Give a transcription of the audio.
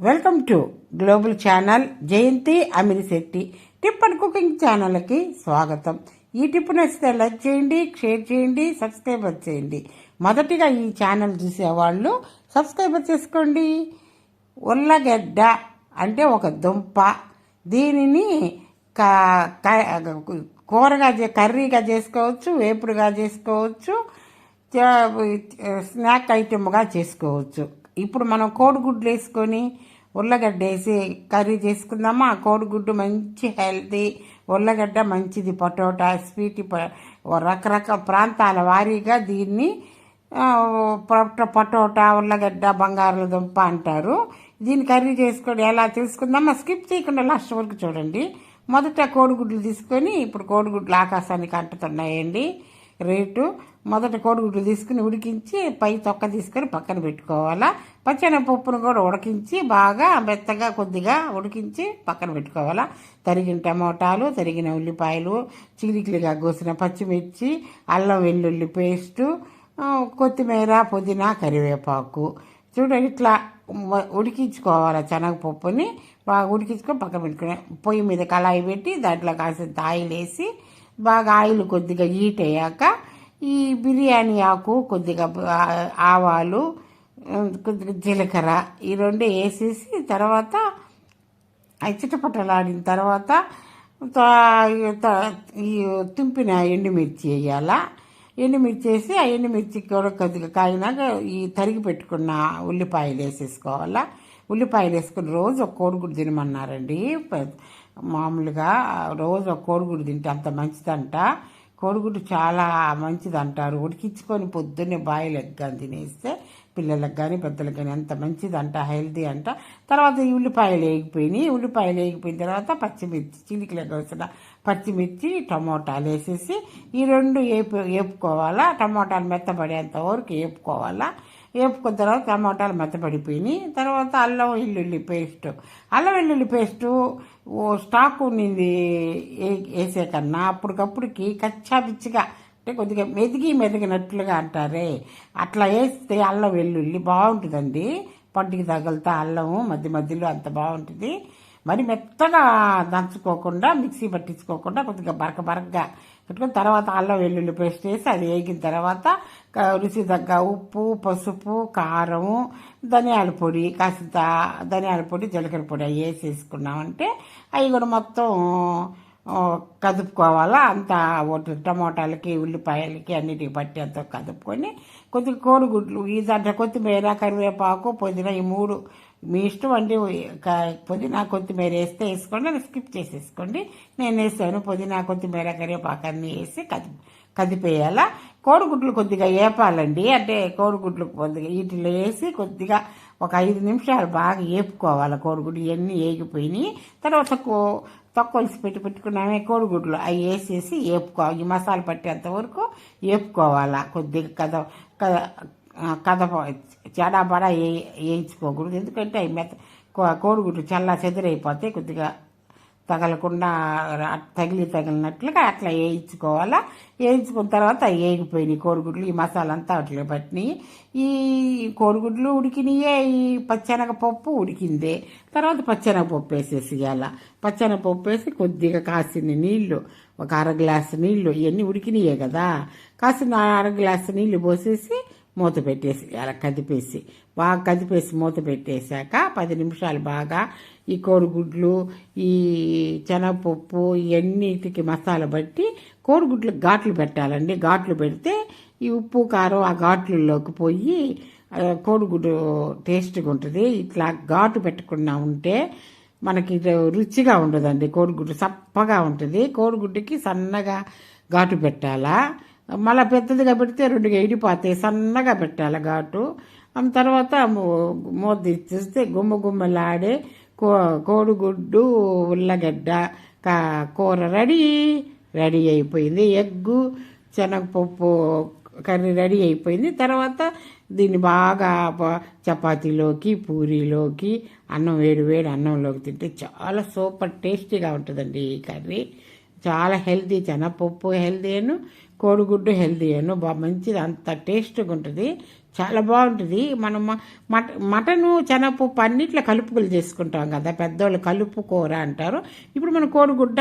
Welcome to global channel Jayanti Amiri Shetty. Tip and cooking ఛానల్కి స్వాగతం. ఈ tip నచ్చితే లైక్ చేయండి షేర్ చేయండి సబ్స్క్రైబర్ చేయండి. మొదటిగా ఈ ఛానల్ చూసేవాళ్ళు సబ్స్క్రైబర్ చేసుకోండి. ఉల్లగడ్డ అంటే ఒక దుంప. దీనిని కూరగా చే- కర్రీగా చేసుకోవచ్చు వేపుడుగా చేసుకోవచ్చు స్నాక్ ఐటెమ్గా చేసుకోవచ్చు. ఇప్పుడు మనం కోడిగుడ్లు వేసుకొని ఉల్లగడ్డ వేసి కర్రీ చేసుకుందామా? ఆ కోడిగుడ్డు మంచి హెల్తీ ఉల్లగడ్డ మంచిది పొటోటా స్వీట్ ప- రకరకాల ప్రాంతాల వారీగా దీన్ని పొటోటా ఉల్లగడ్డ బంగాళదుంప అంటారు. దీన్ని కర్రీ చేసుకొని ఎలా తెలుసుకుందామా స్కిప్ చేయకుండా లాస్ట్ వరకు చూడండి. మొదట కోడిగుడ్లు తీసుకొని ఇప్పుడు కోడిగుడ్లు ఆకాశానికి అంటుతున్నాయండి. రేటు మొదట కోడిగుడ్లు తీసుకుని ఉడికించి పై తొక్క తీసుకొని పక్కన పెట్టుకోవాలా. పచ్చెనపప్పును కూడా ఉడికించి బాగా మెత్తగా కొద్దిగా ఉడికించి పక్కన పెట్టుకోవాలా. తరిగిన టమోటాలు తరిగిన ఉల్లిపాయలు చిలికిలిగా కోసిన పచ్చిమిర్చి అల్లం వెల్లుల్లి పేస్టు కొత్తిమీర పుదీనా కరివేపాకు. చూడండి ఇట్లా ఉడికించుకోవాలి శనగపప్పుని. బాగా ఉడికించుకొని పక్కన పెట్టుకుని పొయ్యి మీద కళాయి పెట్టి దాంట్లో కాసిన ఆయిల్ వేసి బాగా ఆయిల్ కొద్దిగా హీట్ అయ్యాక ఈ బిర్యానీ ఆకు కొద్దిగా ఆవాలు కొద్దిగా జీలకర్ర ఈ రెండు వేసేసి తర్వాత అవి చిటపటలాడిన తర్వాత త- ఈ తుంపిన ఎండుమిర్చి వేయాలా. ఎండుమిర్చి వేసి ఆ ఎండుమిర్చి కూడా కొద్దిగా కాగినాక ఈ తరిగి పెట్టుకున్న ఉల్లిపాయలు వేసేసుకోవాలా. ఉల్లిపాయలు వేసుకుని రోజు ఒక కోడిగుడ్డు తినమన్నారండి. మామూలుగా రోజు కోడిగుడు తింటే అంత మంచిదంట. కోడిగుడ్డు చాలా మంచిది అంటారు ఉడికించుకొని పొద్దున్నే బాయిల్ కానీ తినేస్తే పిల్లలకు కానీ పెద్దలకు కానీ అంత మంచిదంట హెల్దీ అంట. తర్వాత ఈ ఉల్లిపాయలు వేగిపోయినాయి. ఉల్లిపాయలు వేగిపోయిన తర్వాత పచ్చిమిర్చి చిలికలకు వచ్చిన పచ్చిమిర్చి టమోటాలు వేసేసి ఈ రెండు వేపు వేపుకోవాలా టమోటాలు మెత్తపడేంత వరకు వేపుకోవాలా వేపుకున్న తర్వాత టమాటాలు మెత్తపడిపోయినాయి. తర్వాత అల్లం వెల్లుల్లి పేస్ట్. అల్లం వెల్లుల్లి పేస్టు ఓ స్టాక్ ఉన్నింది వేసే కన్నా అప్పటికప్పుడుకి కచ్చా పిచ్చిగా అంటే కొద్దిగా మెదిగి మెదిగినట్లుగా అంటారే. అట్లా వేస్తే అల్లం వెల్లుల్లి బాగుంటుందండి. పంటికి తగులుతా అల్లము మధ్య మధ్యలో అంత బాగుంటుంది. మరి మెత్తగా దంచుకోకుండా మిక్సీ పట్టించుకోకుండా కొద్దిగా బరక బరకగా పెట్టుకుని తర్వాత అల్లం వెల్లుల్లి పేస్ట్ వేసి అది వేగిన తర్వాత క- రుచి తగ్గ ఉప్పు పసుపు కారము ధనియాల పొడి కాసింత ధనియాల పొడి జీలకర్ర పొడి అవి వేసేసుకున్నామంటే అవి కూడా మొత్తం కదుపుకోవాలా. అంత ఒకటి టమోటాలకి ఉల్లిపాయలకి అన్నిటికి పట్టి అంత కదుపుకొని కొద్దిగా కోడిగుడ్లు ఈ దాంట్లో కొత్తిమీర కరివేపాకు పుదీనా ఈ మూడు మీ ఇష్టం అండి పుదీనా కొత్తిమీర వేస్తే వేసుకోండి నేను స్కిప్ చేసేసుకోండి. నేను వేసాను పుదీనా కొత్తిమీర కరివేపాకు అన్నీ వేసి కది కదిపేయాలా. కోడిగుడ్లు కొద్దిగా వేపాలండి అంటే కోడిగుడ్లు కొద్దిగా వీటిలో వేసి కొద్దిగా ఒక ఐదు నిమిషాలు బాగా వేపుకోవాలి కోడిగుడ్లు ఇవన్నీ వేగిపోయినాయి తర్వాత కో- తొక్కలిసి పెట్టి పెట్టుకున్నామే కోడిగుడ్లు. అవి వేసేసి వేపుకోవాలి ఈ మసాలా పట్టేంత వరకు ఏపుకోవాలా. కొద్దిగా కద కథ కదప చెడాబడా వే వేయించుకోకూడదు ఎందుకంటే అవి మెత్త కో- కోడిగుడ్లు చల్ల చెదిరైపోతే కొద్దిగా తగలకుండా తగిలి తగిలినట్లుగా అట్లా వేయించుకోవాలా వేయించుకున్న తర్వాత అవి వేగిపోయినాయి కోడిగుడ్లు ఈ మసాలా అంతా అట్లా పట్టినాయి. ఈ కోడిగుడ్లు ఉడికినాయే ఈ పచ్చెనగపప్పు ఉడికిందే. తర్వాత పచ్చెనగపప్పు వేసేసేయాల. పచ్చెనగపప్పు వేసి కొద్దిగా కాసిన నీళ్ళు ఒక అర గ్లాసు నీళ్ళు ఇవన్నీ ఉడికినాయే కదా. కాసిన అర గ్లాసు నీళ్ళు పోసేసి మూత పెట్టేసి అలా కదిపేసి బాగా కదిపేసి మూత పెట్టేశాక పది నిమిషాలు బాగా ఈ కోడిగుడ్లు ఈ శనగపప్పు ఇవన్నిటికి మసాలా బట్టి కోడిగుడ్లు ఘాట్లు పెట్టాలండి. ఘాట్లు పెడితే ఈ ఉప్పు కారం ఆ ఘాట్లలోకి పోయి కోడిగుడ్డు టేస్ట్గా ఉంటుంది. ఇట్లా ఘాటు పెట్టకుండా ఉంటే మనకి రుచిగా ఉండదండి. కోడిగుడ్డు సప్పగా ఉంటుంది. కోడిగుడ్డుకి సన్నగా ఘాటు పెట్టాలా? మళ్ళీ పెద్దదిగా పెడితే రెండు ఎడిపోతాయి సన్నగా పెట్టాలి ఘాటు. ఆ తర్వాత మూత తీస్తే చూస్తే గుమ్మ గుమ్మలాడే కో కోడిగుడ్డు ఉల్లగడ్డ కా- కూర రెడీ. రెడీ అయిపోయింది ఎగ్గు శనగపప్పు కర్రీ రెడీ అయిపోయింది. తర్వాత దీన్ని బాగా చపాతీలోకి పూరీలోకి అన్నం వేడి వేడి అన్నంలోకి తింటే చాలా సూపర్ టేస్టీగా ఉంటుందండి ఈ కర్రీ. చాలా హెల్తీ చెనపప్పు హెల్తీ అను కోడిగుడ్డు హెల్తీ అను బాగా మంచిది అంత టేస్ట్గా ఉంటుంది. చాలా బాగుంటుంది. మనం మట మటను శనగపప్పు అన్నిట్లో కలుపుకలు చేసుకుంటాం కదా. పెద్దోళ్ళు కలుపు కూర అంటారు. ఇప్పుడు మన కోడిగుడ్డ